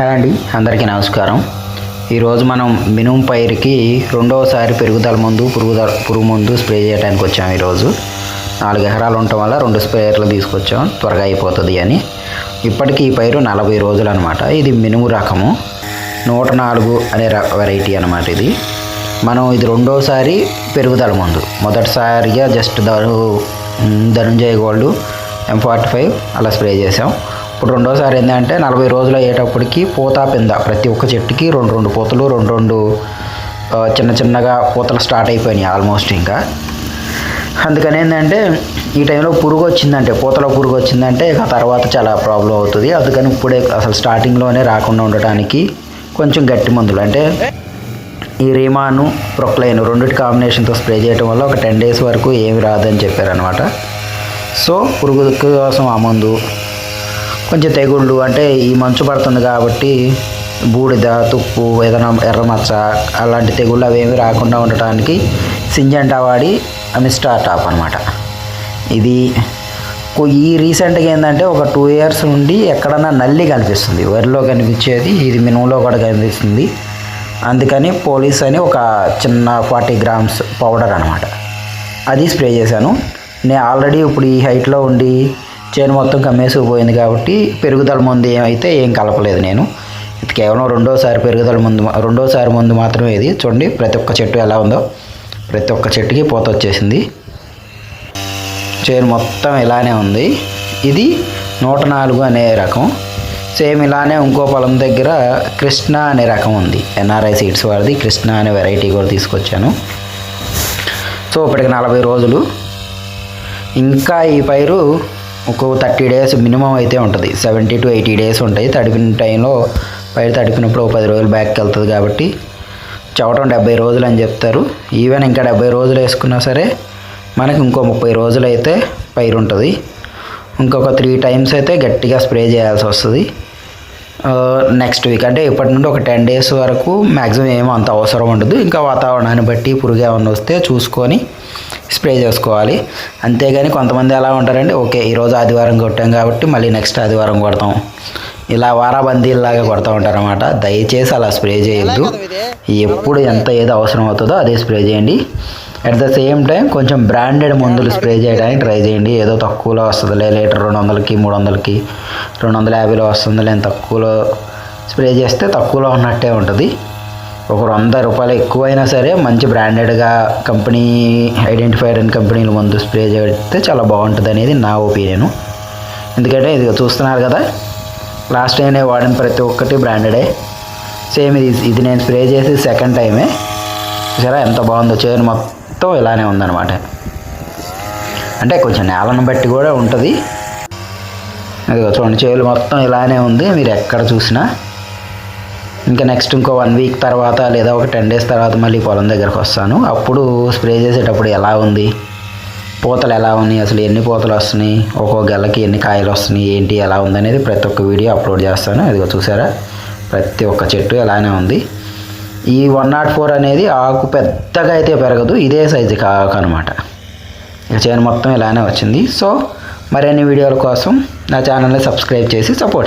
Hi అండి. అందరికీ నమస్కారం. ఈరోజు మనం మినుము పైరుకి రెండవసారి పెరుగుదల ముందు పురుగుదల పురుగు మందు స్ప్రే చేయడానికి వచ్చాం ఈరోజు. నాలుగు ఎకరాలు ఉండటం వల్ల రెండు స్ప్రేయర్లు తీసుకొచ్చాం. త్వరగా అయిపోతుంది అని. ఇప్పటికీ ఈ పైరు నలభై రోజులు అనమాట ఇది మినుము రకము. నూట నాలుగు అనే వెరైటీ అనమాట ఇది. మనం ఇది రెండోసారి పెరుగుదల ముందు. మొదటిసారిగా జస్ట్ ధను Dhanunjaya gold M forty five అలా స్ప్రే చేసాం ఇప్పుడు రెండోసారి ఏంటంటే నలభై రోజులు అయ్యేటప్పటికి పూత పింద. ప్రతి ఒక్క చెట్టుకి రెండు రెండు పూతలు రెండు రెండు చిన్న చిన్నగా పూతలు స్టార్ట్ అయిపోయినాయి ఆల్మోస్ట్ ఇంకా. అందుకని ఏంటంటే ఈ టైంలో పురుగు వచ్చిందంటే పూతలో పురుగు వచ్చిందంటే ఇక తర్వాత చాలా ప్రాబ్లం అవుతుంది. అందుకని ఇప్పుడే అసలు స్టార్టింగ్లోనే రాకుండా ఉండటానికి కొంచెం గట్టి మందులు. అంటే ఈ రీమాను ప్రొక్లైన్ రెండింటి కాంబినేషన్తో స్ప్రే చేయడం వల్ల ఒక టెన్ డేస్ వరకు ఏమి రాదని చెప్పారనమాట సో పురుగు కోసం ఆ మందు కొంచెం తెగుళ్ళు అంటే ఈ మంచు పడుతుంది కాబట్టి బూడిద తుప్పు ఏదైనా ఎర్రమచ్చ అలాంటి తెగుళ్ళు అవేమి రాకుండా ఉండటానికి సింజంటా వాడి మిస్టా టాప్ అనమాట ఇది ఈ రీసెంట్గా ఏంటంటే ఒక టూ ఇయర్స్ నుండి ఎక్కడన్నా నల్లి కనిపిస్తుంది. వరిలో కనిపించేది ఇది మినుములో కూడా కనిపిస్తుంది. అందుకని పోలీస్ అని ఒక చిన్న ఫార్టీ గ్రామ్స్ పౌడర్ అనమాట అది స్ప్రే చేశాను. నేను ఆల్రెడీ ఇప్పుడు ఈ హైట్లో ఉండి చేను మొత్తం కమ్మేసుకుపోయింది కాబట్టి పెరుగుదల ముందు ఏమైతే ఏం కలపలేదు నేను. ఇది కేవలం రెండోసారి పెరుగుదల ముందు రెండోసారి ముందు మాత్రమే ఇది. చూడండి ప్రతి ఒక్క చెట్టు ఎలా ఉందో. ప్రతి ఒక్క చెట్టుకి పూత వచ్చేసింది. చేను మొత్తం ఇలానే ఉంది. ఇది నూట నాలుగు అనే రకం. సేమ్ ఇలానే ఇంకో పొలం దగ్గర కృష్ణ అనే రకం ఉంది. ఎన్ఆర్ఐ సీడ్స్ వారిది. కృష్ణ అనే వెరైటీ కూడా తీసుకొచ్చాను. సో ఇప్పటికి నలభై రోజులు. ఇంకా ఈ పైరు ఒక థర్టీ డేస్ మినిమం అయితే ఉంటుంది. సెవెంటీ టు ఎయిటీ డేస్ ఉంటాయి. తడిపిన టైంలో పైరు తడిపినప్పుడు ఒక పది రోజులు బ్యాక్కి వెళ్తుంది కాబట్టి చవటం డెబ్బై రోజులు అని చెప్తారు. ఈవెన్ ఇంకా డెబ్బై రోజులు వేసుకున్నా సరే మనకి ఇంకో ముప్పై రోజులు అయితే పైరు ఉంటుంది. ఇంకొక త్రీ టైమ్స్ అయితే గట్టిగా స్ప్రే చేయాల్సి వస్తుంది. నెక్స్ట్ వీక్ అంటే ఇప్పటి నుండి ఒక టెన్ డేస్ వరకు మ్యాక్సిమం ఏమో అంత అవసరం ఉండదు. ఇంకా వాతావరణాన్ని బట్టి పురుగు ఏమన్నా వస్తే చూసుకొని స్ప్రే చేసుకోవాలి. అంతేగాని కొంతమంది ఎలా ఉంటారండి ఓకే ఈరోజు ఆదివారం కొట్టాం కాబట్టి మళ్ళీ నెక్స్ట్ ఆదివారం కొడతాం. ఇలా వారాబందీలాగా కొడతా ఉంటారన్నమాట. దయచేసి అలా స్ప్రే చేయొద్దు. ఎప్పుడు ఎంత ఏదో అవసరం అవుతుందో అదే స్ప్రే చేయండి. అట్ ద సేమ్ టైం కొంచెం బ్రాండెడ్ మందులు స్ప్రే చేయడానికి ట్రై చేయండి. ఏదో తక్కువలో వస్తుందిలే లీటర్ రెండు వందలకి మూడు వందలకి రెండు వందల యాభైలో వస్తుంది లేని తక్కువలో స్ప్రే చేస్తే తక్కువలో ఉన్నట్టే ఉంటుంది. ఒక వంద రూపాయలు ఎక్కువైనా సరే మంచి బ్రాండెడ్గా కంపెనీ ఐడెంటిఫైడ్ అయిన కంపెనీల మందు స్ప్రే చేస్తే చాలా బాగుంటుంది అనేది నా ఒపీనియన్. ఎందుకంటే ఇది చూస్తున్నారు కదా లాస్ట్ టైం నేను వాడిన ప్రతి ఒక్కటి బ్రాండెడే సేమ్ ఇది ఇది నేను స్ప్రే చేసి సెకండ్ టైమే చూసారా ఎంత బాగుందో చేను మొత్తం ఇలానే ఉందన్నమాట. అంటే కొంచెం నేలను బట్టి కూడా ఉంటుంది. అది చూడండి చేలు మొత్తం ఇలానే ఉంది. మీరు ఎక్కడ చూసినా. ఇంకా నెక్స్ట్ ఇంకో వన్ వీక్ తర్వాత లేదా ఒక టెన్ డేస్ తర్వాత మళ్ళీ పొలం దగ్గరకు వస్తాను. అప్పుడు స్ప్రే చేసేటప్పుడు ఎలా ఉంది? పూతలు ఎలా ఉన్నాయి? అసలు ఎన్ని పూతలు వస్తున్నాయి? ఒక్కో గెలకి ఎన్ని కాయలు వస్తున్నాయి? ఏంటి? ఎలా ఉంది అనేది ప్రతి ఒక్క వీడియో అప్లోడ్ చేస్తాను. ఇదిగో చూసారా? ప్రతి ఒక్క చెట్టు ఎలానే ఉంది. ఈ వన్ నాట్ ఫోర్ అనేది ఆకు పెద్దగా అయితే పెరగదు. ఇదే సైజు ఆకు అనమాట ఇక చేను మొత్తం ఇలానే వచ్చింది. సో మరిన్ని వీడియోల కోసం నా ఛానల్ని సబ్స్క్రైబ్ చేసి సపోర్ట్